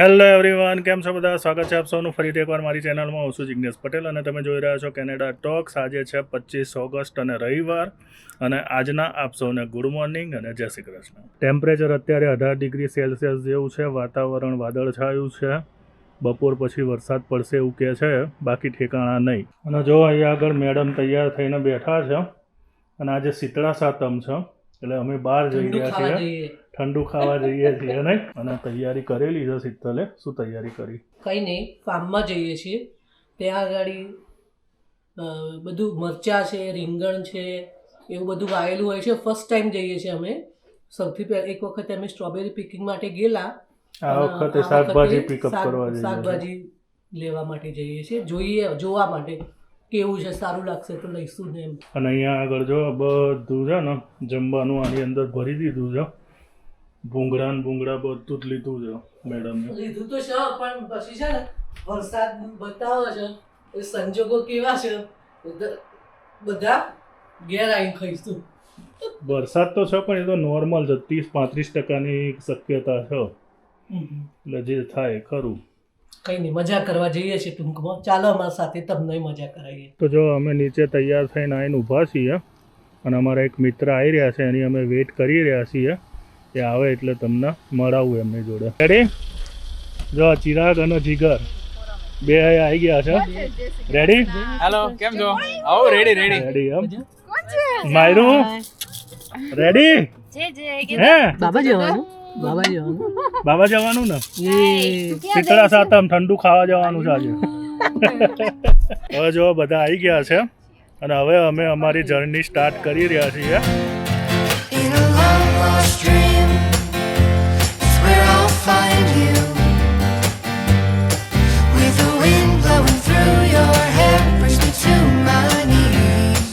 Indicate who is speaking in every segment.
Speaker 1: Hello everyone કેમ છો બધા? સ્વાગત છે આપ સૌનું. ફરીથી એકવાર મારી ચેનલમાં. હું છું જિજ્ઞેશ પટેલ અને તમે જોઈ રહ્યા છો કેનેડા ટોક્સ આજે છે પચીસ ઓગસ્ટ અને રવિવાર અને આજના આપ સૌને ગુડ મોર્નિંગ અને જય શ્રી કૃષ્ણ. ટેમ્પરેચર અત્યારે અઢાર ડિગ્રી સેલ્સિયસ જેવું છે. વાતાવરણ વાદળછાયું છે. બપોર પછી વરસાદ પડશે એવું કહે છે. બાકી ઠેકાણા નહીં. અને જો અહીંયા આગળ મેડમ તૈયાર થઈને બેઠા છે અને આજે શીતળા સાતમ છે એટલે અમે બહાર જઈ રહ્યા છીએ. ઠંડુ ખાવા જઈએ છીએ ને? અને તૈયારી કરેલી છે શીતલે. શું તૈયારી કરી?
Speaker 2: કંઈ નહીં ફાર્મમાં જઈએ છીએ. ત્યાં આગળ બધું મરચાં છે રીંગણ છે એવું બધું વાવેલું હોય છે. ફર્સ્ટ ટાઈમ જઈએ છીએ અમે. સૌથી પહેલાં એક વખત અમે સ્ટ્રોબેરી પિકિંગ માટે ગયેલા.
Speaker 1: આ વખતે શાકભાજી પિકઅપ કરવા જઈએ
Speaker 2: શાકભાજી લેવા માટે જઈએ છીએ. જોઈએ જોવા માટે કેવું છે સારું લાગશે તો લઈશું ને એમ.
Speaker 1: અને અહીંયા આગળ જો બધું છે ને જમવાનું આની અંદર ભરી દીધું છે. ભૂંગળા ને ભૂંગળા બધું જ લીધું છે મેડમ.
Speaker 2: લીધું તો છે પણ પછી છે ને વરસાદ બતાવે છે એ સંજોગો કેવા છે બધા- ઘેર આવીને ખાઈશું
Speaker 1: વરસાદ તો છે પણ એ તો નોર્મલ છે ત્રીસ પાંત્રીસ ટકાની શક્યતા છે. એટલે જે થાય ખરું.
Speaker 2: કઈ નહીં મજા કરવા જઈએ છીએ ટૂંકમાં. ચાલો અમારા સાથે તમને મજા કરાવીએ.
Speaker 1: તો જો અમે નીચે તૈયાર થઈને આવીને ઊભા છીએ અને અમારા એક મિત્ર આવી રહ્યા છે એની અમે વેઇટ કરી રહ્યા છીએ. એ આવે એટલે તમને મળાવું એમની જોડે. રેડી જો ચિરાગ અને જીગર. બે આવી ગયા છે. રેડી
Speaker 3: હેલો કેમ છો? આવો રેડી રેડી
Speaker 1: રેડી એમ? માયરુ? રેડી હે?
Speaker 2: બાબા જવાનું? બાબા જવાનું?
Speaker 1: બાબા જવાનું ને? શીતળા સાતમ ઠંડુ ખાવા જવાનું છે આજે. હવે જો બધા આવી ગયા છે. અને હવે અમે અમારી જર્ની સ્ટાર્ટ કરી રહ્યા છીએ.
Speaker 4: Find you. With the wind blowing through your hair, brings me to my knees.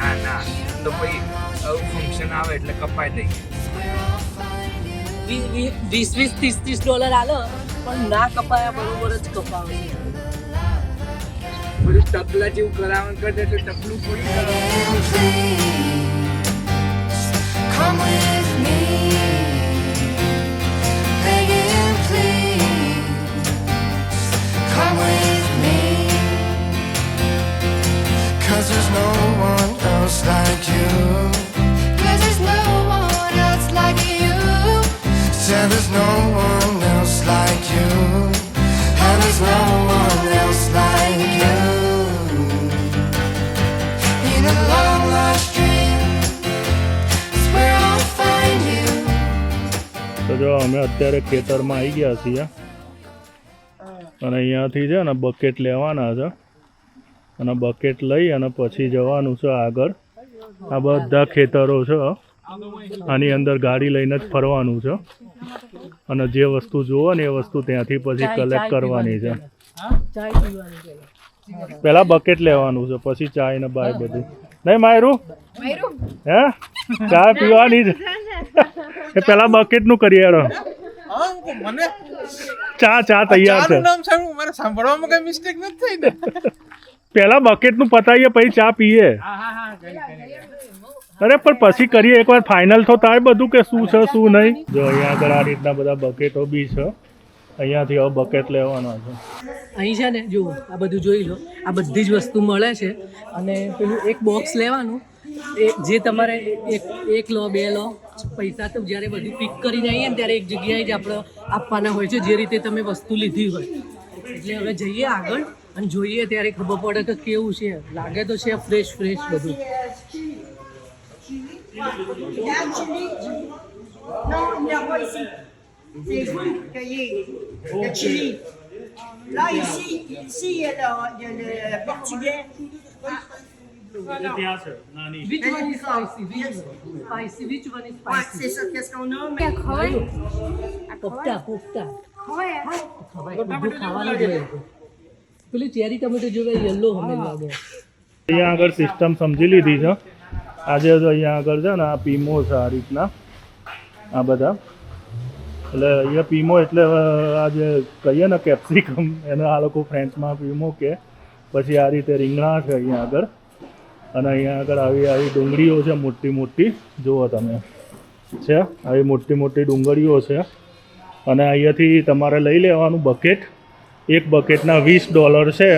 Speaker 3: ના ના તો પછી આવું ફંક્શન આવે એટલે કપાઈ દઈએ
Speaker 2: વીસ વીસ ત્રીસ ત્રીસ ડોલર આલો પણ ના કપાયા બરોબર જ કપાવે
Speaker 3: બધું ટકલા જેવું કરાવવાનું કરતા તો ટકલું પડી
Speaker 4: come with me. come with me. Cause there's no one else like you. Cause there's no one else like you. Said there's no one else like you. And there's no one else like you. In a long lost dream, it's where I'll find you.
Speaker 1: તો જો અમે અત્યારે ખેતરમાં આવી ગયા છીએ અને અહીંયાથી છે ને બકેટ લેવાના છે. અને બકેટ લઈ અને પછી જવાનું છે આગળ. આ બધા ખેતરો છે. આની અંદર ગાડી લઈને જ ફરવાનું છે. અને જે વસ્તુ જુઓ ને એ વસ્તુ ત્યાંથી પછી કલેક્ટ કરવાની છે.
Speaker 2: પહેલા.
Speaker 1: બકેટ લેવાનું છે પછી ચાય ને બાય બધું. નહીં માયરું? હે? ચા પીવાની છે એ પહેલાં બકેટનું કરીએ
Speaker 3: મને
Speaker 1: ચા ચા તૈયાર છે.
Speaker 3: નામ સાંભળ્યું મારે સાંભળવામાં કઈ મિસ્ટેક નથી થઈ ને.
Speaker 1: પહેલા બકેટનું પતાવીએ પછી ચા પીએ.
Speaker 3: હા હા હા કરી કરી
Speaker 1: અરે પણ પછી કરીએ એકવાર. ફાઇનલ તો થાય બધું કે શું છે શું નહીં? જો અહીંયા આગળ આ રીતના બધા બકેટો બી છે. અહીંયાથી હવે બકેટ લેવાના છે.
Speaker 2: અહીં છે ને જુઓ આ બધું જોઈ લો. આ બધી જ વસ્તુ મળે છે. અને પેલું એક બોક્સ લેવાનું. જે તમારે એક એક લો બે લો પૈસા તો જ્યારે બધું પિક કરીને આવીએ ને ત્યારે એક જગ્યાએ જ આપણે આપવાના હોય છે જે રીતે તમે વસ્તુ લીધી હોય એટલે હવે જઈએ આગળ અને જોઈએ ત્યારે ખબર પડે કે કેવું છે લાગે તો છે ફ્રેશ ફ્રેશ બધું.
Speaker 5: Là, ici, ici, il y a le, le portugais.
Speaker 1: ત્યાં છે નાની
Speaker 2: Which one is spicy? Which one? Spicy. Which one is
Speaker 5: Ouais,
Speaker 2: spicy?
Speaker 5: ça, qu'est-ce qu'on a? Mais
Speaker 2: પોપટા પોપટા ખવાય બધું ખાવાનું જોઈએ પેલી ચેરી ટમેટો જોવે યલો હમે લાગે
Speaker 1: અહીંયા આગળ સિસ્ટમ સમજી લીધી છે આજે તો અહીંયા આગળ છે ને આ પીમો છે આ રીતના આ બધા એટલે અહીંયા પીમો એટલે આ જે કહીએ ને કેપ્સિકમ એને આ લોકો ફ્રેન્ચમાં પીમો કે પછી આ રીતે રીંગણા છે અહીંયા આગળ અને અહીંયા આગળ આવી આવી ડુંગળીઓ છે, મોટી મોટી. જુઓ તમે. છે, આવી મોટી મોટી ડુંગળીઓ છે. અને અહીંયાથી તમારે લઈ લેવાનું બકેટ. એક બકેટના વીસ ડોલર છે.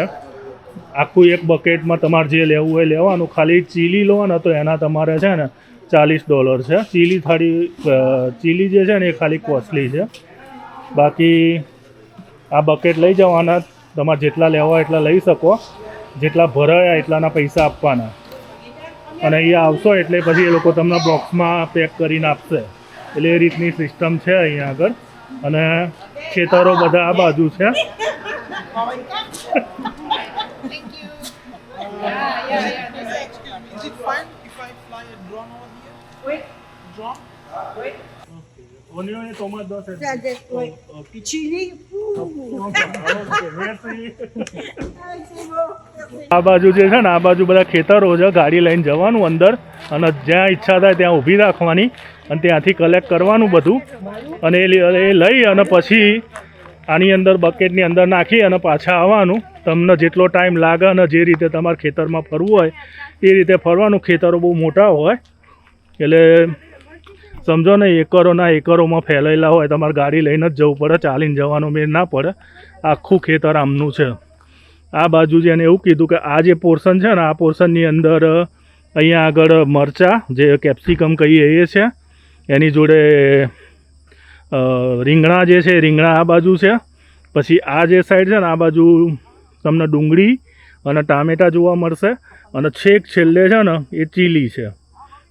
Speaker 1: આખું એક બકેટમાં તમારે જે લેવું હોય લેવાનું. ખાલી ચીલી લો ને તો એના તમારે છે ને ચાલીસ ડોલર છે. ચીલી થાળી ચીલી જે છે ને એ ખાલી કોસ્ટલી છે. બાકી આ બકેટ લઈ જવાના. તમારે જેટલા લેવા એટલા લઈ શકો. જેટલા ભરાયા એટલાના પૈસા આપવાના. અને અહીંયા આવશો એટલે પછી એ લોકો તમને બોક્સમાં પેક કરીને આપશે. એટલે એ રીતની સિસ્ટમ છે અહીંયા આગળ. અને ખેતરો બધા આ બાજુ છે. ટોમાટો દસ
Speaker 5: Ça, des- oui. Puis chili. ouh. Ah, c'est bon. Merci.
Speaker 1: આ બાજુ જે છે ને આ બાજુ બધા ખેતરો છે ગાડી લઈને જવાનું અંદર અને જ્યાં ઈચ્છા થાય ત્યાં ઊભી રાખવાની અને ત્યાંથી કલેક્ટ કરવાનું બધું અને એ લઈ અને પછી આની અંદર બકેટની અંદર નાખી અને પાછા આવવાનું તમને જેટલો ટાઈમ લાગે અને જે રીતે તમારે ખેતરમાં ફરવું હોય એ રીતે ફરવાનું ખેતરો બહુ મોટા હોય એટલે સમજો ને, એકરોના એકરોમાં ફેલાયેલા હોય, તમારે ગાડી લઈને જ જવું પડે, ચાલીને જવાનું મેળ ના પડે. આખું ખેતર આમનું છે. આ બાજુ જે એને એવું કીધું કે આ જે પોર્શન છે ને, આ પોર્શનની અંદર અહીંયા આગળ મરચાં, જે કેપ્સિકમ કહીએ એ છે. એની જોડે રીંગણા જે છે રીંગણા આ બાજુ છે. પછી આ જે સાઈડ છે ને, આ બાજુ તમને ડુંગળી અને ટામેટાં જોવા મળશે. અને છેક છેલ્લે છે ને, એ ચીલી છે.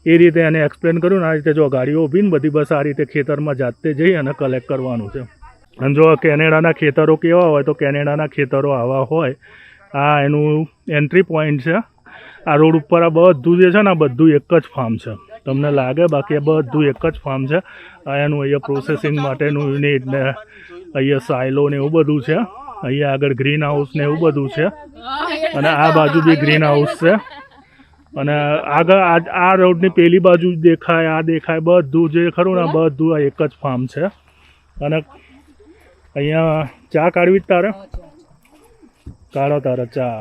Speaker 1: એ રીતે એને એક્સપ્લેન કર્યું ને આ રીતે જો ગાડીઓ ઊભી બધી બસ આ રીતે ખેતરમાં જાતે જઈ અને કલેક્ટ કરવાનું છે. અને જો કેનેડાના ખેતરો કેવા હોય તો કેનેડાના ખેતરો આવા હોય. આ એનું એન્ટ્રી પોઈન્ટ છે. આ રોડ ઉપર આ બધું જે છે ને આ બધું એક જ ફાર્મ છે. તમને લાગે બાકી આ બધું એક જ ફાર્મ છે. એનું અહીંયા પ્રોસેસિંગ માટેનું યુનિટ ને અહીંયા સાયલો ને એવું બધું છે. અહીંયા આગળ ગ્રીન હાઉસ ને એવું બધું છે. અને આ બાજુ બી ગ્રીન હાઉસ છે. અને આગળ આ આ રોડની પેલી બાજુ દેખાય આ દેખાય બધું જે ખરું ને બધું આ એક જ ફાર્મ છે. અને અહીંયા ચા કાઢવી જ તારે? કાઢો તારે ચા.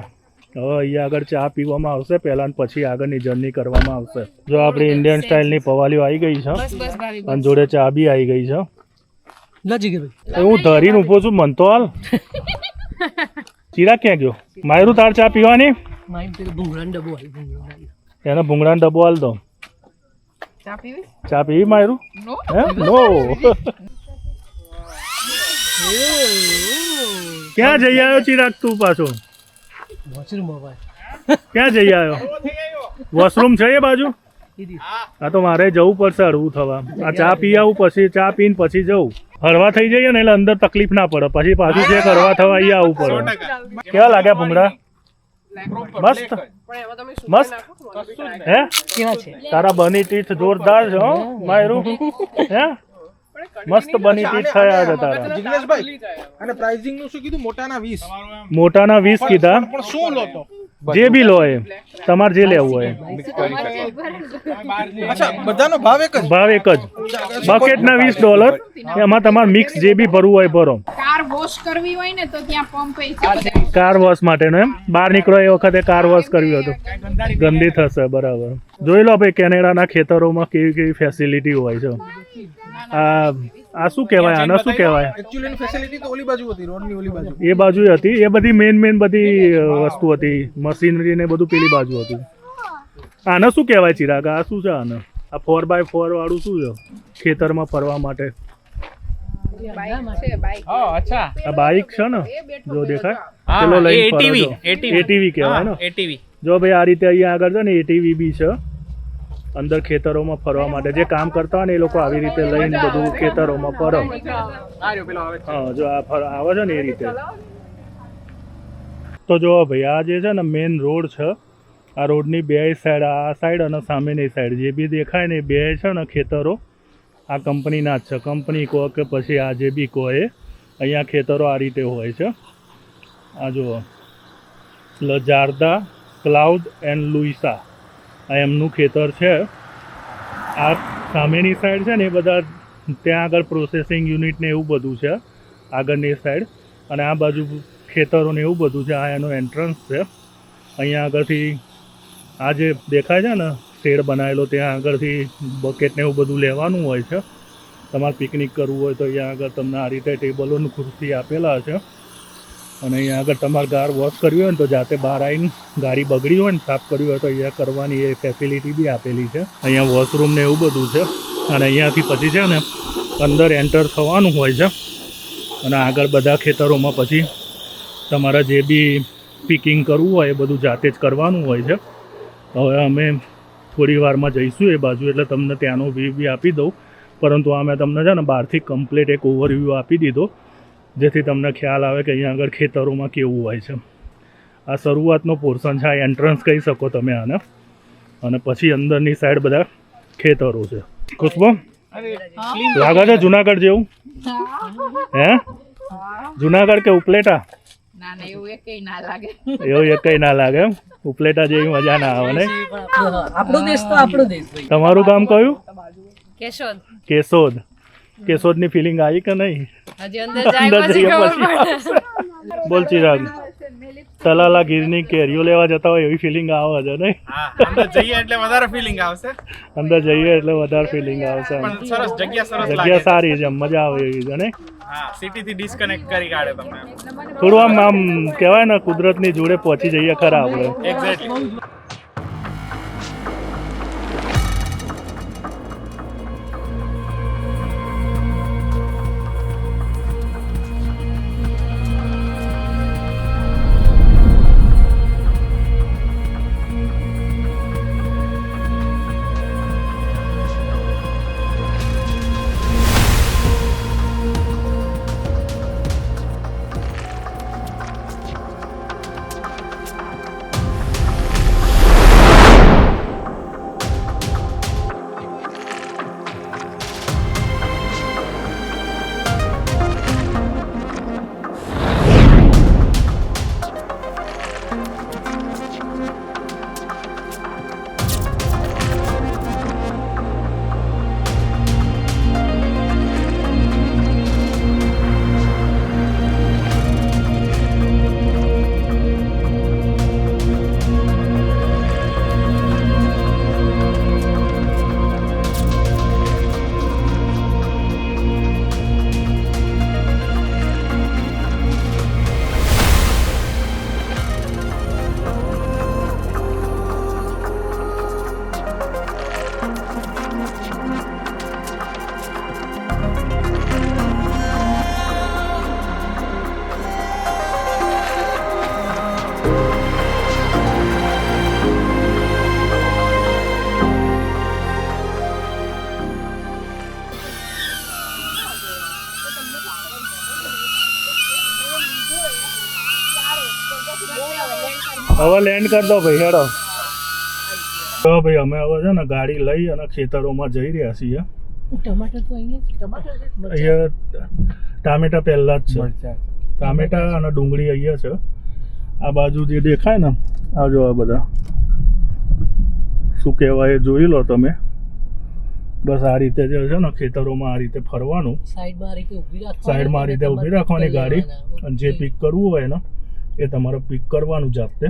Speaker 1: હવે અહીંયા આગળ ચા પીવામાં આવશે પહેલા પછી આગળની જર્ની કરવામાં આવશે. જો આપણી ઇન્ડિયન સ્ટાઇલની પવાલીઓ આવી ગઈ છે. અને જોડે ચા બી આવી ગઈ છે. હું ધરીને ઊભો છું મન તો હાલ. ચીરા ક્યાં ગયો? માયરું તાર ચા પીવાની?
Speaker 2: માઇન્ડ ભૂંગળા ભૂંગળાનો ડબ્બો ભૂંગળાનો
Speaker 1: એને ભૂંગળાનો ડબ્બો હાલ દો.
Speaker 6: ચા પીવી?
Speaker 1: ચા પીવી માયરું?
Speaker 6: નો.
Speaker 1: નો. ક્યાં જઈ આવ્યો ચિરાગ તું પાછો? ક્યાં જઈ આવ્યો? વોશરૂમ છે એ બાજુ? હા તો મારે જવું પડશે હળવું થવા. આ ચા પી આવું પછી ચા પીને પછી જવું. હળવા થઈ જઈએ ને એટલે અંદર તકલીફ ના પડે. પછી પાછું જે કરવા થવા એ આવવું પડે. કેવા લાગ્યા ભૂંગળા? મસ્ત. મસ્ત. હે?
Speaker 2: કેવા છે?
Speaker 1: તારા બની ટીથ જોરદાર છે હો માયરું. હે? મસ્ત બની ટીથ થયા છે તારા.
Speaker 7: જિગ્નેશભાઈ અને પ્રાઇઝિંગનું શું કીધું? મોટાના 20
Speaker 1: મોટાના વીસ કીધા.
Speaker 7: પણ શું લો તો?
Speaker 1: જે બી લો એ તમારે જે લેવું હોય.
Speaker 7: બધાનો ભાવ એક જ?
Speaker 1: ભાવ એક જ. બકેટના વીસ ડોલર એમાં તમારે મિક્સ જે બી ભરવું હોય ભરો.
Speaker 6: કાર વોશ કરવી હોય ને તો ત્યાં પંપ
Speaker 1: કાર વોશ માટેનો એમ. બહાર નીકળો એ વખતે કાર વોશ કરવી હતું. ગંદી થશે બરાબર. જોઈ લો ભાઈ કેનેડાના ખેતરોમાં કેવી કેવી ફેસિલિટી હોય છે. આ આ શું કહેવાય? આને શું કહેવાય?
Speaker 7: એક્ચ્યુઅલી ફેસિલિટી તો ઓલી બાજુ હતી રોડની ઓલી બાજુ.
Speaker 1: એ બાજુ હતી. એ બધી મેન મેન બધી વસ્તુ હતી. મશીનરી ને બધું પેલી બાજુ હતું. આને શું કહેવાય ચિરાગ? આ શું છે આને? આ ફોર બાય ફોર વાળું શું છે? ખેતરમાં ફરવા માટે. આ બાઇક છે ને? જો દેખાય? પેલો લઈને
Speaker 8: એટીવી
Speaker 1: એટીવી કહેવાય ને?
Speaker 8: એટીવી
Speaker 1: જો ભાઈ આ રીતે અહીંયા આગળ છે ને એટીવી બી છે. અંદર ખેતરોમાં ફરવા માટે જે કામ કરતા હોય ને એ લોકો આવી રીતે લઈને બધું ખેતરોમાં ફરો. હા જો આ ફર આવે છે ને એ રીતે. તો જો ભાઈ આ જે છે ને મેઇન રોડ છે આ રોડની બે સાઈડ આ સાઈડ અને સામેની સાઈડ જે બી દેખાય ને એ બે છે ને ખેતરો આ કંપનીના જ છે. કંપની કહો કે પછી આ જે બી કહો એ અહીંયા ખેતરો આ રીતે હોય છે. આ જુઓ. લજારદા ક્લાઉડ એન્ડ લુઈસા. આ એમનું ખેતર છે. આ સામેની સાઈડ છે ને એ બધા ત્યાં આગળ પ્રોસેસિંગ યુનિટ ને એવું બધું છે, આગળની સાઈડ અને આ બાજુ ખેતરો ને એવું બધું છે, આ એનો એન્ટ્રન્સ છે. અહીંયા આગળથી આ જે દેખાય છે ને, શેડ બનાવેલો, ત્યાં આગળથી બકેટ ને એવું બધું લેવાનું હોય છે. તમારે પિકનિક કરવું હોય તો અહીંયા આગળ તમને આ રીતે ટેબલોનું ખુરશી આપેલા છે. અને અહીંયા આગળ તમારે કાર વોશ કરવી હોય ને તો જાતે બહાર આવીને ગાડી બગડી હોય ને સાફ કરવી હોય તો અહીંયા કરવાની એ ફેસિલિટી બી આપેલી છે. અહીંયા વોશરૂમ ને એવું બધું છે. અને અહીંયાથી પછી છે ને અંદર એન્ટર થવાનું હોય છે. અને આગળ બધા ખેતરોમાં પછી તમારે જે બી પિકિંગ કરવું હોય એ બધું જાતે જ કરવાનું હોય છે. હવે અમે થોડી વારમાં જઈશું એ બાજુ, એટલે તમને ત્યાંનો વ્યૂ બી આપી દઉં. પરંતુ આ તમને છે ને બહારથી કમ્પ્લીટ એક ઓવરવ્યૂ આપી દીધો. જેથી તમને ખ્યાલ આવે કે અહીંયા આગળ ખેતરોમાં કેવું હોય છે. આ શરૂઆતનો પોર્શન છે આ એન્ટ્રન્સ કહી શકો તમે આને. અને પછી અંદરની સાઈડ બધા ખેતરો છે. ખુશબો? લાગે છે જુનાગઢ જેવું? હે? જુનાગઢ કે ઉપલેટા?
Speaker 6: ના ના એવું એક ના લાગે.
Speaker 1: એવું એક કઈ ના લાગે એમ? ઉપલેટા જેવી મજા ના આવે ને?
Speaker 2: આપણો દેશ તો આપણો દેશ
Speaker 1: તમારું કામ કયું?
Speaker 8: કેશોદ.
Speaker 1: કેશોદ. કેશોદની ફિલિંગ આવી કે નહીં?
Speaker 8: હજી અંદર જાય પછી ખબર
Speaker 1: બોલ ચિરાગ તલાલા ગીરની કેરીઓ લેવા જતા હોય એવી ફિલિંગ આવે છે નહીં?
Speaker 7: અંદર જઈએ એટલે વધારે ફિલિંગ આવશે.
Speaker 1: અંદર જઈએ એટલે વધારે ફિલિંગ આવશે
Speaker 7: પણ સરસ જગ્યા સરસ
Speaker 1: જગ્યા. સારી છે મજા આવે એવી છે નહીં?
Speaker 7: હા સિટી થી ડિસ્કનેક્ટ કરી કાઢે તમને.
Speaker 1: થોડું આમ આમ કહેવાય ને કુદરતની જોડે પહોંચી જઈએ ખરા આપણે.
Speaker 7: એક્ઝેક્ટલી
Speaker 1: હવે લેન્ડ કરી દો ભાઈ હેડો. તો ભાઈ અમે હવે છે ને ગાડી લઈ અને ખેતરોમાં જઈ રહ્યા છીએ.
Speaker 2: ટમાટર તો અહીંયા
Speaker 1: ટામેટા પહેલાં જ છે. ટામેટા અને ડુંગળી અહીંયા છે. આ બાજુ જે દેખાય ને આ જો આ બધા. શું કહેવાય એ જોઈ લો તમે. બસ આ રીતે જે છે ને ખેતરોમાં આ રીતે ફરવાનું.
Speaker 2: સાઈડમાં આ રીતે ઊભી રાખવાની
Speaker 1: સાઈડમાં આ રીતે
Speaker 2: અને
Speaker 1: ઊભી
Speaker 2: તમારે
Speaker 1: રાખવાની ગાડી અને જે પીક કરવું હોય ને એ તમારે પીક કરવાનું જાતે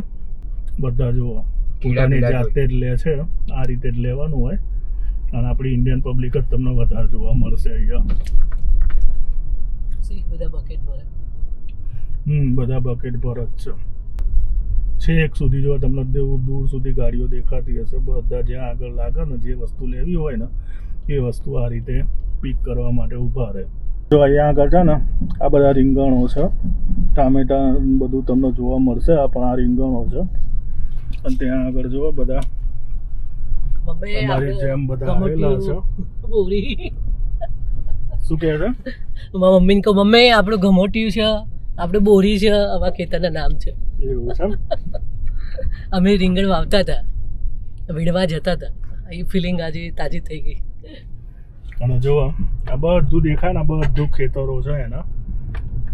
Speaker 1: બધા જુઓ. પોતાની જાતે જ લે છે. આ રીતે જ લેવાનું હોય. અને આપણી ઇન્ડિયન પબ્લિક જ તમને વધારે જોવા મળશે અહીંયા.
Speaker 2: બધા બકેટ ભરે.
Speaker 1: હમ બધા બકેટ પર જ છે. છેક સુધી જો તમને દૂર દૂર સુધી ગાડીઓ દેખાતી હશે બધા જ્યાં આગળ લાગે ને જે વસ્તુ લેવી હોય ને એ વસ્તુ આ રીતે પીક કરવા માટે ઊભા રહે. જો અહીંયા આગળ છે ને આ બધા રીંગણો છે. ટામેટા બધું તમને જોવા મળશે. આ પણ આ રીંગણો છે. અને ત્યાં આગળ જુઓ બધા.
Speaker 2: મમ્મી
Speaker 1: જેમ બધા આવેલા
Speaker 2: બોરી
Speaker 1: શું કહે છે?
Speaker 2: મારા મમ્મીને કહું મમ્મી આપણું ગમોટિયું છે આપણે બોરી છે આવા ખેતરના નામ છે.
Speaker 1: એવું છે
Speaker 2: અમે રીંગણ વાવતા હતા વીણવા જતા હતા. એ ફિલિંગ આજે તાજી થઈ ગઈ.
Speaker 1: અને જુઓ આ બધું દેખાય ને આ બધું ખેતરો છે એના.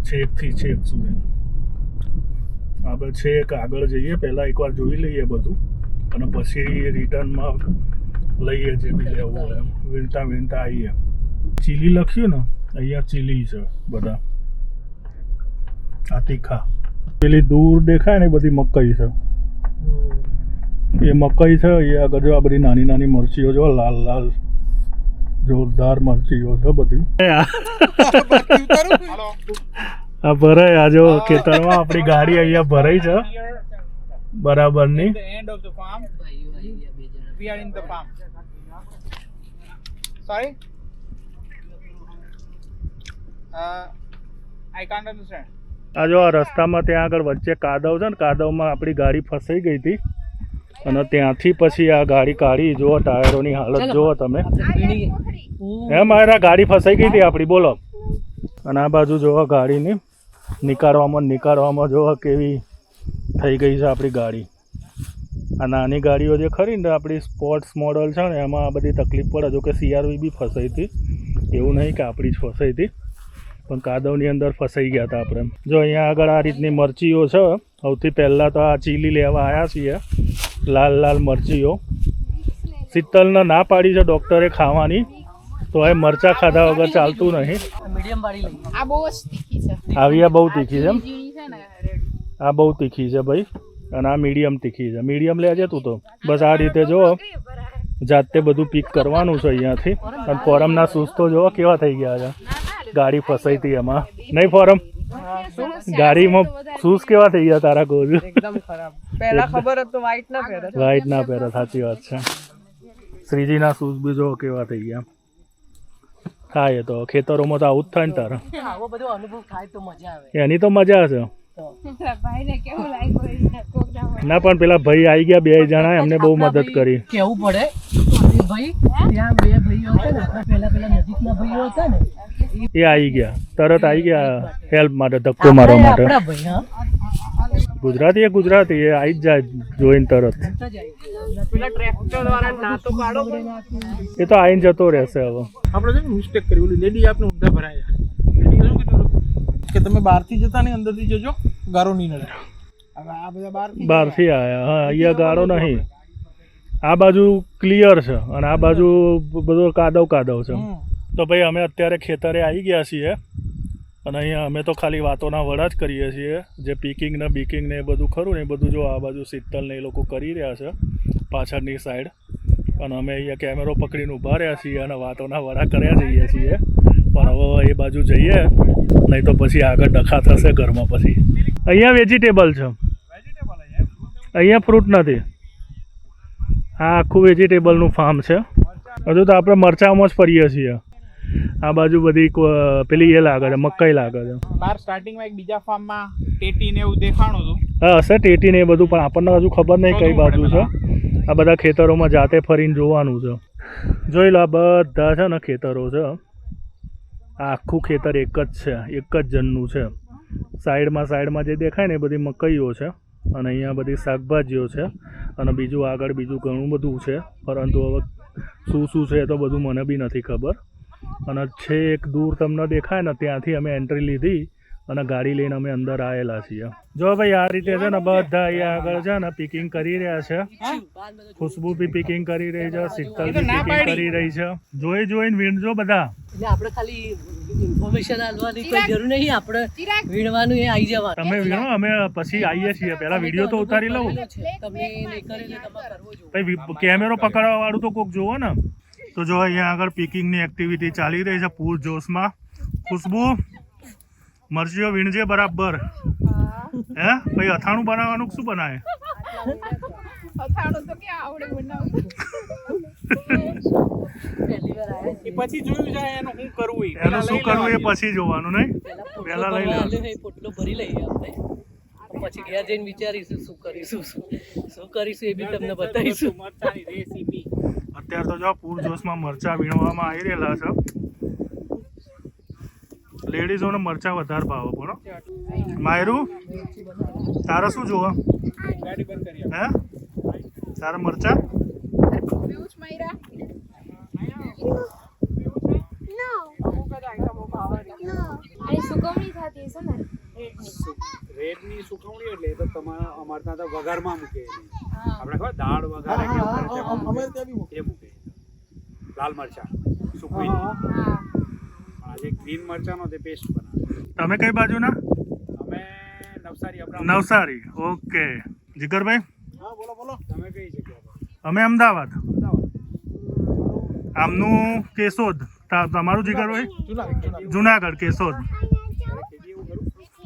Speaker 1: છેકથી છેક સુધી. આપણે છેક આગળ જઈએ પહેલાં એકવાર જોઈ લઈએ બધું. અને પછી રિટર્નમાં લઈએ જે બી લેવું હોય એમ. વીણતા વીણતા આવીએ. ચીલી લખ્યું ને અહીંયા ચીલી છે બધા. આ તીખા. પેલી દૂર દેખાય ને એ બધી મકઈ છે. એ મકઈ છે એ આગળ જો આ બધી નાની નાની મરચીઓ જો લાલ લાલ જોરદાર મરચીઓ છે બધી. આ ભરાય આ જો ખેતરમાં આપણી ગાડી અહીંયા ભરાઈ છે. બરાબરની.
Speaker 7: Farm. Sorry? Uh.
Speaker 1: આ જો આ રસ્તામાં ત્યાં આગળ વચ્ચે કાદવ છે ને કાદવમાં આપણી ગાડી ફસાઈ ગઈ હતી. અને ત્યાંથી પછી આ ગાડી કાઢી. જુઓ ટાયરોની હાલત જુઓ તમે. હે મારા ગાડી ફસાઈ ગઈ હતી આપણી. બોલો. અને આ બાજુ જોવો ગાડીની. નીકાળવામાં, નિકાળવામાં જોવો કેવી થઈ ગઈ છે આપણી ગાડી. આ નાની ગાડીઓ જે ખરી ને આપણી સ્પોર્ટ્સ મોડલ છે ને, એમાં આ બધી તકલીફ પડે. જો કે સીઆરવી બી ફસાઈ હતી. એવું નહીં કે આપણી જ ફસાઈ હતી. પણ કાદવની અંદર ફસાઈ ગયા હતા આપણે જો અહીંયા આગળ આ રીતની મરચીઓ છે, સૌથી પહેલાં તો આ ચીલી લેવા આવ્યા છીએ. લાલ લાલ મરચીઓ. શીતલને ના પાડી છે ડૉક્ટરે ખાવાની. તો એ મરચાં ખાધા વગર ચાલતું નહીં.
Speaker 2: મીડિયમ વાળી
Speaker 6: આ બહુ જ તીખી છે.
Speaker 1: આવી આ બહુ તીખી છે. આ બહુ તીખી છે ભાઈ. અને આ મીડિયમ તીખી છે. મીડિયમ લેજે તું તો. બસ આ રીતે જો જાતે બધું પીક કરવાનું છે અહીંયાથી. અને ફોરમના શૂઝ તો જો કેવા થઈ ગયા છે. ગાડી ફસાઈ હતી એમાં. નહીં ફોરમ? ગાડીમાં શૂઝ કેવા થઈ ગયા તારા ગોજુ?
Speaker 2: એકદમ ખરાબ. પહેલા ખબર હતું વ્હાઈટ ના પહેરે.
Speaker 1: વાઈટ ના પહેરે સાચી વાત છે. શ્રીજીના શૂઝ બી જો કેવા થઈ ગયા. થાય એ તો ખેતરોમાં તો આવું જ થાય ને તારે.
Speaker 2: આવો બધો અનુભવ થાય તો મજા આવે.
Speaker 1: એની તો મજા છે.
Speaker 6: ભાઈને કેવું લાગ્યું હોય કોકના
Speaker 1: ના પણ પેલા ભાઈ આવી ગયા બે જણા એમને બહુ મદદ કરી.
Speaker 2: કેવું પડે? એ ભાઈ ત્યાં બે ભાઈઓ હતા ને પેલા પેલા નજીકના ભાઈઓ હતા ને
Speaker 1: એ આવી ગયા. તરત આવી ગયા હેલ્પ માટે ધક્કો મારવા માટે. ગુજરાતી એ ગુજરાતી એ આવી જ જાય જોઈને તરત.
Speaker 2: પેલા ટ્રેક્ટર વાળા ના તો પાડો
Speaker 1: એ તો આઈને જતો રહેશે હવે.
Speaker 7: આપણે છે ને મિસ્ટેક કરી ઓલી લેડી આપને ઊંધા ભરાયા. લેડી શું કીધું કે તમે બહારથી જતા ને અંદરથી જજો ગારો નહીં નડે. હવે આ બધા બહારથી
Speaker 1: બહારથી આવ્યા. હા અહીંયા ગાળો નહીં. આ બાજુ ક્લિયર છે અને આ બાજુ બધો કાદવ કાદવ છે. તો ભાઈ અમે અત્યારે ખેતરે આવી ગયા છીએ. અને અહીંયા અમે તો ખાલી વાતોના વડા જ કરીએ છીએ. જે પીકિંગ ને બીકિંગ ને એ બધું ખરું ને એ બધું જો આ બાજુ શીતલ ને એ લોકો કરી રહ્યા છે, પાછળની સાઈડ અને અમે અહીંયા કેમેરો પકડીને ઊભા રહ્યા છીએ અને વાતોના વડા કર્યા જઈએ છીએ. પણ હવે એ બાજુ જઈએ, નહીં તો પછી આગળ ડખા થશે ઘરમાં પછી. અહીંયા વેજીટેબલ છે. અહીંયા ફ્રૂટ નથી. આ આખું વેજીટેબલનું ફાર્મ છે. હજુ તો આપણે મરચાંમાં જ ફરીએ છીએ. આ બાજુ બધી પેલી એ લાગે છે મકાઈ લાગે છે.
Speaker 7: બાર સ્ટાર્ટિંગમાં એક બીજા ફાર્મમાં ટેટી ને એવું દેખાણું હતું.
Speaker 1: હા હશે ટેટી ને એ બધું પણ આપણને હજુ ખબર નહીં કઈ બાજુ છે. આ બધા ખેતરોમાં જાતે ફરીને જોવાનું છે. જોઈ લો આ બધા છે ને ખેતરો છે. આ આખું ખેતર એક જ છે એક જ જણનું છે. સાઈડમાં સાઈડમાં જે દેખાય ને એ બધી મકાઈઓ છે અને અહીંયા બધી શાકભાજીઓ છે અને બીજું આગળ બીજું ઘણું બધું છે. પરંતુ હવે શું શું છે એ તો બધું મને બી નથી ખબર. અને છેક દૂર તમને દેખાય ને ત્યાંથી અમે એન્ટ્રી લીધી અને ગાડી લઈને અમે અંદર આવેલા છીએ. જો ભાઈ આ રીતે છે ને બધા અહીંયા આગળ છે ને પિકિંગ કરી રહ્યા છે. ખુશ્બુ બી પિકિંગ કરી રહી છે શીતલ બી પિકિંગ કરી રહી છે. જોઈ જોઈને વીણજો બધા.
Speaker 2: એટલે આપણે ખાલી ઇન્ફોર્મેશન આપવાની કોઈ જરૂર નહીં આપણે વીણવાનું એ આવી જવાનું.
Speaker 1: તમે વીણો અમે પછી આવીએ છીએ. પહેલા વીડિયો તો ઉતારી લઉં.
Speaker 2: તમને નહીં કરે એટલે કરવો જોઈએ
Speaker 1: કેમેરો પકડવા વાળું તો કોક જોવો ને. તો જો અહીંયા આગળ પિકિંગની એક્ટિવિટી ચાલી રહી છે પૂર જોશમાં. ખુશ્બુ મરચીઓ વીણજે બરાબર. હે. ભાઈ અથાણું બનાવવાનું શું બનાવે?
Speaker 7: પછી જોયું જાય એનું શું કરવું.
Speaker 1: એનું શું કરવું એ પછી જોવાનું નહીં?
Speaker 2: પહેલા
Speaker 1: લઈ લેવાનું.
Speaker 2: ભરવા આલ્યો, એ પોટલો ભરી લઈએ આપણે. પછી ઘેર જઈને વિચારીશું શું કરીશું શું શું કરીશું એ બી તમને બતાવીશું.
Speaker 7: રેસીપી
Speaker 1: અત્યારે તો જો પૂરજોશમાં મરચા વીણવામાં આવી રહેલા છે. લેડીઝોને મરચા વધારે ભાવે પણ માયરું તારે શું જોવા? હે? તારે મરચા?
Speaker 9: સુકવણી થતી છે ને.
Speaker 10: રેડની સુકવણી એટલે તો તમારા અમારે ત્યાં તો વઘારમાં મૂકે. આપણે ખબર દાળ વઘારે. એ મૂકે. લાલ મરચા
Speaker 6: સુકવી.
Speaker 10: આજે ગ્રીન મરચાનો તે પેસ્ટ બનાવે.
Speaker 1: તમે કઈ બાજુના?
Speaker 10: અમે નવસારી
Speaker 1: નવસારી. ઓકે. જીગરભાઈ?
Speaker 7: હા બોલો બોલો.
Speaker 10: તમે કઈ જગ્યા
Speaker 1: અમે અમદાવાદ.
Speaker 10: અમદાવાદ.
Speaker 1: આમનું કેશોદ. તમારું જીગરભાઈ?
Speaker 7: જુનાગઢ
Speaker 1: કેશોદ.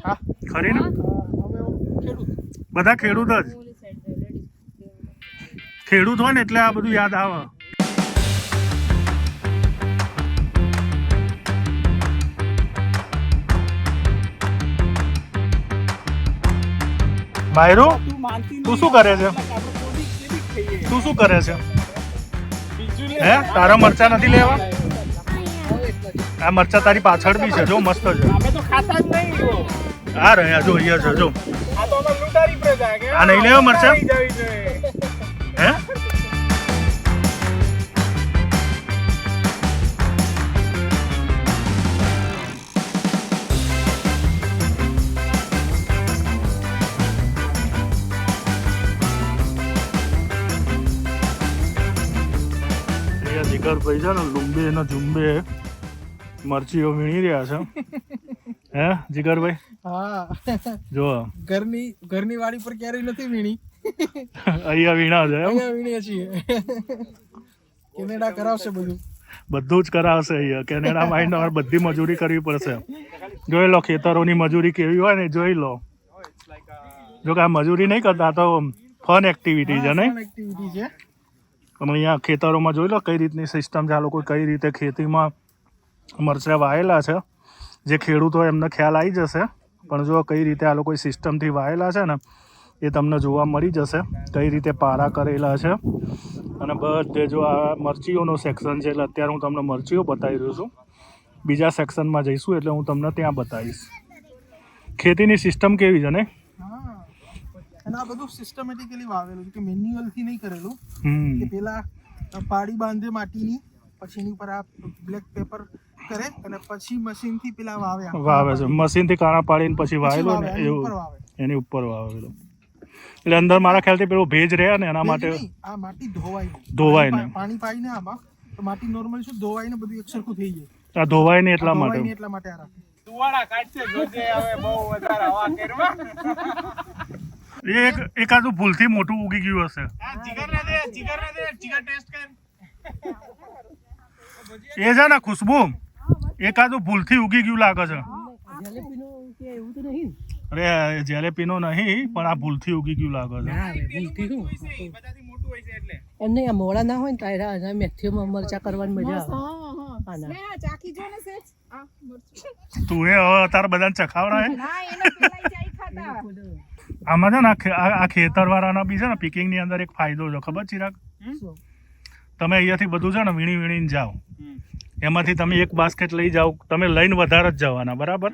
Speaker 7: હા.
Speaker 1: ખરી ને? બધા ખેડૂત જ? ખેડૂત હોય ને એટલે આ બધું યાદ આવે. માયરો,
Speaker 7: તું
Speaker 1: શું કરે છે? તું શું કરે છે? હે? તારા મરચા નથી લેવા? આ મરચા તારી પાછળ બી છે, જો મસ્ત છે.
Speaker 7: અમે તો ખાતા જ નહીં.
Speaker 1: આ રહ્યા જો અહીંયા છે જો.
Speaker 7: આ તો અમે લૂંટારી પ્રજા કે.
Speaker 1: આ નહીં લેવા મરચાં? હે? અહીંયા જીગરભાઈ છે ને લુંબે ને ઝુંબે મરચીઓ વીણી રહ્યા છે. હે જીગરભાઈ?
Speaker 7: હા.
Speaker 1: જો
Speaker 7: ઘરની ઘરની વાડી પર ક્યારેય નથી વીણી.
Speaker 1: અહીંયા વીણા છે
Speaker 7: અહીંયા વીણીએ છીએ. કેનેડા કરાવશે બધું.
Speaker 1: બધું જ કરાવશે અહીંયા. કેનેડામાં આવીને તમારે બધી મજૂરી કરવી પડશે. જોઈ લો ખેતરોની મજૂરી કેવી હોય ને જોઈ લો. જો કે આ મજૂરી નહીં કરતા તો ફન એક્ટિવિટી છે નહીં?
Speaker 7: એક્ટિવિટી છે.
Speaker 1: અહીંયા ખેતરોમાં જોઈ લો કઈ રીતની સિસ્ટમ છે આ લોકો કઈ રીતે ખેતીમાં મરચાં વાયેલા છે. જે ખેડૂત હોય એમને ખ્યાલ આવી જશે પણ જો કઈ રીતે આ લોકો સિસ્ટમથી વાયેલા છે ને એ તમને જોવા મળી જશે કઈ રીતે પારા કરેલા છે. અને બધે જો આ મરચીઓનો સેક્શન છે એટલે અત્યારે હું તમને મરચીઓ બતાવી રહ્યો છું. બીજા સેક્શનમાં જઈશું એટલે હું તમને ત્યાં બતાવીશ. ખેતીની સિસ્ટમ કેવી છે ને?
Speaker 7: હા અને આ બધું સિસ્ટમેટિકલી વાવેલું છે કે મેન્યુઅલથી નહીં કરેલું. કે પેલા પાડી બાંધે માટીની પછી એની ઉપર આ બ્લેક પેપર કરે અને પછી મશીનથી પેલા વાવે
Speaker 1: વાવે છે. મશીનથી કાણા પાડીને પછી
Speaker 7: પછી
Speaker 1: વાવેલો ને એવું એની ઉપર વાવેલો એટલે અંદર મારા ખ્યાલથી પેલો ભેજ રહે ને એના માટે
Speaker 7: આ માટી ધોવાય.
Speaker 1: ધોવાય.
Speaker 7: પા- પાણી પાઈને આમાં તો માટી નોર્મલ શું ધોવાય ને બધું એકસરખું થઈ જાય.
Speaker 1: આ ધોવાય ને એટલા માટે.
Speaker 7: એટલા માટે આ રાખે.
Speaker 10: તુવાડા કાઢશે જોજે હવે બહુ વધારે હવા કેરમાં.
Speaker 1: એક એકાદું ભૂલથી મોટું ઉગી ગયું હશે.
Speaker 7: ને ને
Speaker 1: એ છે ને ખુશ્બુ. એકાદું ભૂલથી ઉગી ગયું લાગે છે.
Speaker 2: અરે કે નો નહીં?
Speaker 1: અરે જેલેપીનો નહીં પણ આ ભૂલથી ઉગી ગયું લાગે છે.
Speaker 2: ના હવે ભૂલથી શું?
Speaker 7: બધાથી મોટું હોય છે એટલે.
Speaker 2: એમ નહીં આ મોડા ના હોય ને મરચા કરવાની મજા આવે. ના.
Speaker 6: ને સેજ. આ મરચું.
Speaker 1: તું એ હવે તારે બધાને
Speaker 6: ના એને ખાતા
Speaker 1: આમાં છે ને આ ખે- આ આ ખેતરવાળાના બી છે ને પિકિંગની અંદર એક ફાયદો છે. ખબર ચિરાગ? તમે અહીંયાથી બધું છે ને વીણી વીણીને જાઓ. એમાંથી તમે એક બાસ્કેટ લઈ જાઓ તમે લઈને વધારે જ જવાના બરાબર?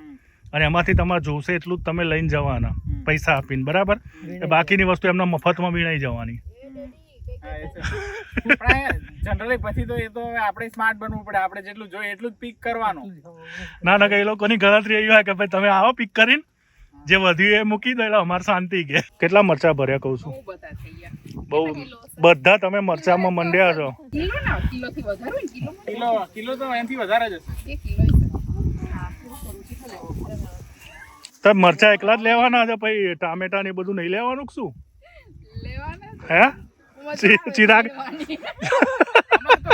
Speaker 1: અને એમાંથી તમારે જોશે એટલું જ તમે લઈને જવાના પૈસા આપીને બરાબર? એ બાકીની વસ્તુ એમને મફતમાં વીણાઈ જવાની.
Speaker 10: જનરલી પછી તો એ તો આપણે સ્માર્ટ બનવું પડે આપણે જેટલું જોઈએ એટલું જ પીક કરવાનું.
Speaker 1: ના ના કે એ લોકોની ગણતરી એવી હોય કે ભાઈ તમે આવો પિક કરીને જે વધ્યું એ મૂકી દે એટલે અમારે શાંતિ કે. કેટલા મરચા ભર્યા કહું છું?
Speaker 6: બહુ બધા
Speaker 1: તમે મરચામાં મંડ્યા છો.
Speaker 6: કિલો ના કિલો થી વધારે હોય ને કિલો
Speaker 10: કિલો કિલો તો એનાથી વધારે જ હશે.
Speaker 6: એક કિલો
Speaker 1: તો મરચા એકલા જ લેવાના છે પછી ટામેટા ને એ બધું નહીં લેવાનું શું?
Speaker 6: લેવાના
Speaker 1: હે? ચિરાગ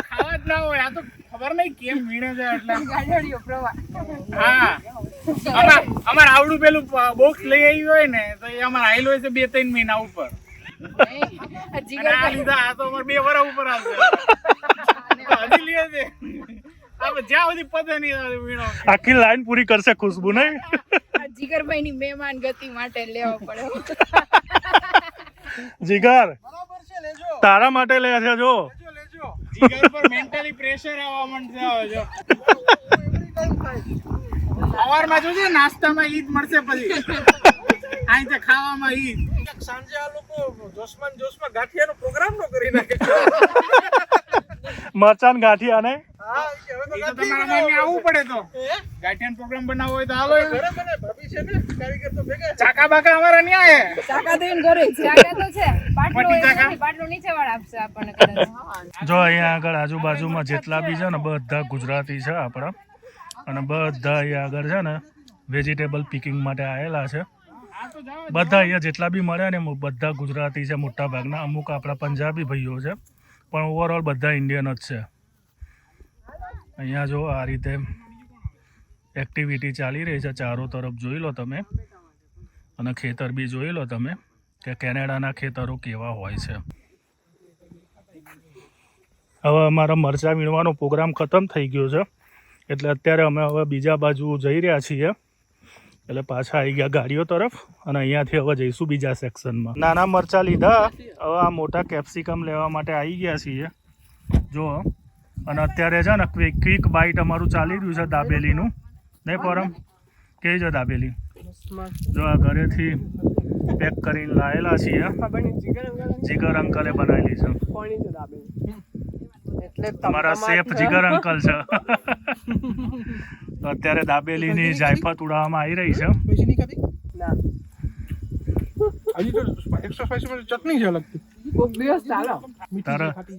Speaker 10: ખાવા જ ના હોય આ તો ખબર નહીં કેમ વીણે છે એટલે.
Speaker 6: ગાડોડીઓ પ્રવાહ.
Speaker 10: હા. અમાર અમાર આવડું પેલું બોક્સ લઈ આવ્યું હોય ને તો એ અમાર આયેલું હોય છે બે ત્રણ મહિના ઉપર. અને આ લીધા આ તો અમાર બે વર્ષ ઉપર આવશે. હજી લે છે. જ્યાં સુધી પતે નહીં વીણો.
Speaker 1: આખી લાઈન પૂરી કરશે ખુશબુ નહીં?
Speaker 6: જીગરભાઈ ની મહેમાન ગતિ માટે લેવો પડે.
Speaker 1: જીગર
Speaker 7: બરાબર છે લેજો.
Speaker 1: તારા માટે લે છે જો.
Speaker 10: જીગર પર મેન્ટલી પ્રેશર આવવા માંડશે હવે જો. સવારમાં જોજે નાસ્તામાં ઈદ મળશે પછી. અહીં તે ખાવામાં ઈ
Speaker 7: સાંજે આ લોકો જોશમાં જોશમાં ગાંઠિયાનો પ્રોગ્રામ નો કરી નાખે.
Speaker 1: મરચાન ગાંઠિયા ને
Speaker 7: હા કે હવે તો
Speaker 10: ઈ તો
Speaker 7: ગાંઠિયા
Speaker 10: તમારા મમ્મી આવવું પડે તો.
Speaker 7: હે?
Speaker 10: પ્રોગ્રામ બનાવવો હોય તો આવો.
Speaker 7: ઘરે છે ને કારીગર તો ભેગા
Speaker 10: ચાકા બાકા અમારા ન્યા હે.
Speaker 6: ચાકા દઈને ઘરે છે.
Speaker 9: તો છે. બાટલો
Speaker 10: પટી
Speaker 9: એવું
Speaker 10: જાગા?
Speaker 9: નથી, બાટલો નીચે વાળા આપશે આપણને કદાચ.
Speaker 1: જો અહીંયા આગળ આજુબાજુમાં જેટલા બી છે ને બધા ગુજરાતી છે આપણા. અને બધા અહીંયા આગળ છે ને વેજીટેબલ પિકિંગ માટે આવેલા છે. બધા અહીંયા જેટલા બી મળ્યા ને બધા ગુજરાતી છે મોટા ભાગના અમુક આપણા પંજાબી ભાઈઓ છે. પણ ઓવરઓલ બધા ઇન્ડિયન જ છે. અહીંયા જો આ રીતે એક્ટિવિટી ચાલી રહી છે, ચારો તરફ જોઈ લો તમે. અને ખેતર બી જોઈ લો તમે કે કેનેડાના ખેતરો કેવા હોય છે. હવે અમારા મરચાં વીણવાનો પ્રોગ્રામ ખતમ થઈ ગયો છે. એટલે અત્યારે અમે હવે બીજા બાજુ જઈ રહ્યા છીએ. એટલે પાછા આવી ગયા ગાડીઓ તરફ અને અહીંયાથી હવે જઈશું બીજા સેક્શનમાં નાના મરચાં લીધા. હવે આ મોટા કેપ્સિકમ લેવા માટે આવી ગયા છીએ. જો અને અત્યારે છે ને ક્વિક ક્વિક બાઇટ અમારું ચાલી રહ્યું છે દાબેલીનું. નહીં પરમ? કે છે દાબેલી? જો આ ઘરેથી પેક કરીને લાયેલા છીએ. જીગર અંકલે બનાવેલી છે. તમારા સેફ જીગર અંકલ છે. તો અત્યારે દાબેલીની જાયફત ઉડાવવામાં આવી રહી છે.
Speaker 7: ચટણી છે.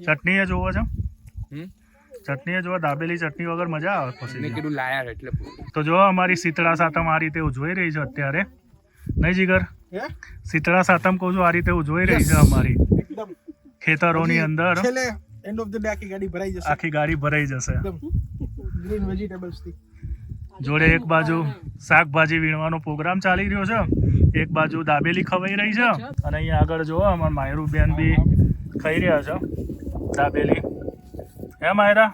Speaker 1: ચટણી જોવો છે?
Speaker 3: હમ?
Speaker 1: ચટણી જો દાબેલી ચટણી વગર મજા આવે
Speaker 3: મેં કીધું લાયા એટલે
Speaker 1: તો જો અમારી શીતળા સાતમ આ રીતે ઉજવાઈ રહી છે અત્યારે. નહીં જીગર?
Speaker 7: હે?
Speaker 1: શીતળા સાતમ કહું છું આ રીતે ઉજવાઈ રહી છે અમારી. ખેતરોની અંદર.
Speaker 7: એન્ડ ઓફ ધ ડે આખી ગાડી ભરાઈ જશે.
Speaker 1: આખી ગાડી ભરાઈ જશે.
Speaker 7: ગ્રીન વેજીટેબલ્સથી.
Speaker 1: જોડે એક બાજુ શાકભાજી વીણવાનો પ્રોગ્રામ ચાલી રહ્યો છે. એક બાજુ દાબેલી ખવાઈ રહી છે. અને અહીંયા આગળ જો અમારા માયરું બેન બી ખાઈ રહ્યા છે. દાબેલી. હે માયરા?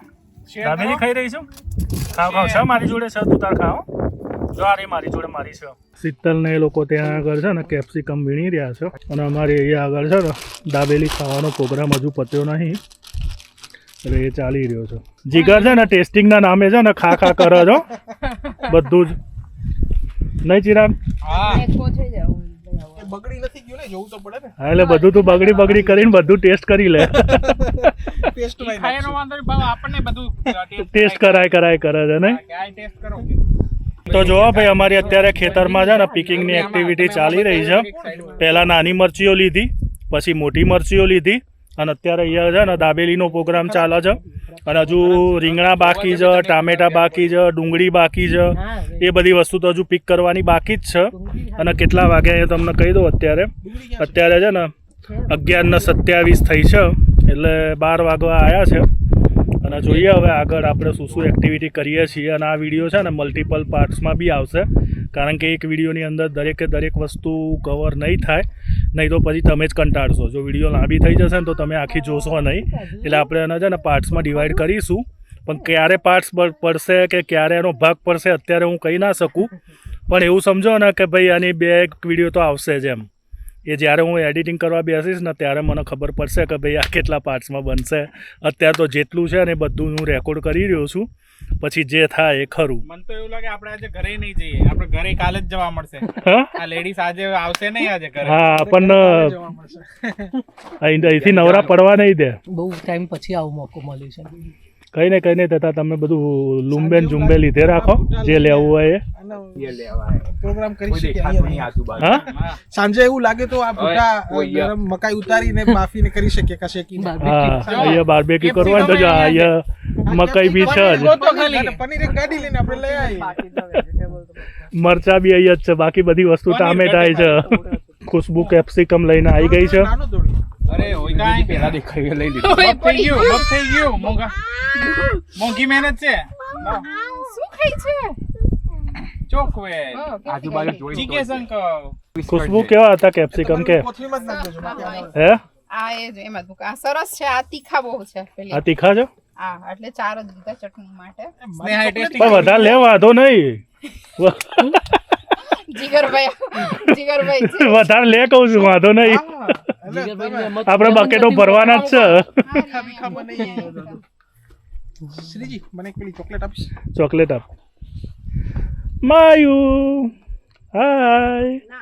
Speaker 1: દાબેલી ખાઈ રહી છું? ખાવ ખાવ છે મારી જોડે છે તું તાર ખાવ જો આ મારી જોડે મારી છે. શીતલ ને એ લોકો ત્યાં આગળ છે ને કેપ્સિકમ વીણી રહ્યા છે. અને અમારે અહીંયા આગળ છે ને દાબેલી ખાવાનો પ્રોગ્રામ હજુ પત્યો નહીં. એટલે એ ચાલી રહ્યો છે. જીગર છે ને ટેસ્ટિંગના નામે છે ને ખા ખા કરો છો બધું જ. નહીં ચિરાગ?
Speaker 7: એ બગડી નથી ગયું ને જોવું તો પડે ને
Speaker 1: હા એટલે બધું તું બગડી બગડી કરીને બધું ટેસ્ટ કરી લે
Speaker 7: ટેસ્ટમાં
Speaker 10: ખાવાનો વાંધો નહીં ભાવ આપણને બધું
Speaker 1: ટેસ્ટ કરાય કરાય કરે છે નહીં
Speaker 10: ટેસ્ટ કરો
Speaker 1: તો જોવો ભાઈ અમારી અત્યારે ખેતરમાં છે ને પિકિંગની એક્ટિવિટી ચાલી રહી છે પહેલાં નાની મરચીઓ લીધી પછી મોટી મરચીઓ લીધી અને અત્યારે અહીંયા છે ને દાબેલીનો પ્રોગ્રામ ચાલે છે. અને હજુ રીંગણા બાકી છે, ટામેટા બાકી છે, ડુંગળી બાકી છે. એ બધી વસ્તુ તો હજુ પિક કરવાની બાકી જ છે. અને કેટલા વાગે એ તમને કહી દઉં અત્યારે. અત્યારે છે ને અગિયાર ને સત્યાવીસ થઈ છે, એટલે બાર વાગવા આવ્યા છે. અને જોઈએ હવે આગળ આપણે શું શું એક્ટિવિટી કરીએ છીએ. અને આ વીડિયો છે ને મલ્ટિપલ પાર્ટ્સમાં બી આવશે. કારણ કે એક વિડીયોની અંદર દરેકે દરેક વસ્તુ કવર નહીં થાય. નહીં તો પછી તમે જ કંટાળશો. જો વીડિયો લાંબી થઈ જશે ને તો તમે આખી જોશો નહીં. એટલે આપણે એને છે ને પાર્ટ્સમાં ડિવાઈડ કરીશું. પણ ક્યારે પાર્ટ્સ પડશે કે ક્યારે એનો ભાગ પડશે અત્યારે હું કહી ના શકું. પણ એવું સમજો ને કે ભાઈ આની બે એક વીડિયો તો આવશે જ એમ. એ જ્યારે હું એડિટિંગ કરવા બેસીશ ને ત્યારે મને ખબર પડશે કે ભાઈ આ કેટલા પાર્ટ્સમાં બનશે. અત્યારે તો જેટલું છે ને એ બધું હું રેકોર્ડ કરી રહ્યો છું. પછી જે થાય એ ખરું.
Speaker 10: મને તો એવું લાગે આપણે આજે ઘરે નહીં જઈએ. આપણે ઘરે કાલે જ જવા મળશે. આ લેડીસ આજે આવશે નહીં આજે ઘરે.
Speaker 1: હા પણ અહીં અહીંથી નવરા પડવા નહીં દે.
Speaker 2: બહુ ટાઈમ પછી આવું મોકો મળ્યો છે.
Speaker 1: કઈ ને કઈ ને તથા તમે બધું લુંબેન જુંબે લીધે રાખો જે લેવું હોય એ.
Speaker 3: એ લેવા આવ્યા.
Speaker 7: પ્રોગ્રામ કરી શકીએ સાંજે એવું લાગે તો આ ભૂટા
Speaker 3: કોઈ
Speaker 7: ગરમ મકાઈ ઉતારીને બાફીને કરી શકીએ કે શેકીને
Speaker 1: હા અહીંયા બારબેકી કરવા તો અહીંયા મકાઈ બી છે મરચા બી અહીંયા જ છે બાકી બધી વસ્તુ ટામેટા છે. ખુશ્બુ કેપ્સિકમ લઈને આવી ગઈ છે.
Speaker 7: નાનો દોડી
Speaker 10: અરે હોય કાંઈ.
Speaker 3: પેલા દેખાયું લઈ લીધું
Speaker 10: બપ થઈ ગયું બપ થઈ ગયું મોંઘા મહેનત છે.
Speaker 1: ખુશ્બુ કેવા હતા કેપ્સિકમ કે? હે
Speaker 6: આ એ જ એમ આ સરસ છે આ તીખા બહુ છે
Speaker 1: આ તીખા છે?
Speaker 6: હા એટલે ચાર જ લીધા ચટણી માટે.
Speaker 10: સ્નેહા ટેસ્ટિંગ
Speaker 1: પણ વધારે લે વાંધો નહીં.
Speaker 6: જીગરભાઈ જીગરભાઈ
Speaker 1: વધારે લે કહું છું વાંધો નહીં. આપણે બકેટો ભરવાના જ છે.
Speaker 7: તીખા બીખામાં નહીં શ્રીજી મને એક પેલી ચોકલેટ આપીશ.
Speaker 1: ચોકલેટ આપ. માયુ હાય.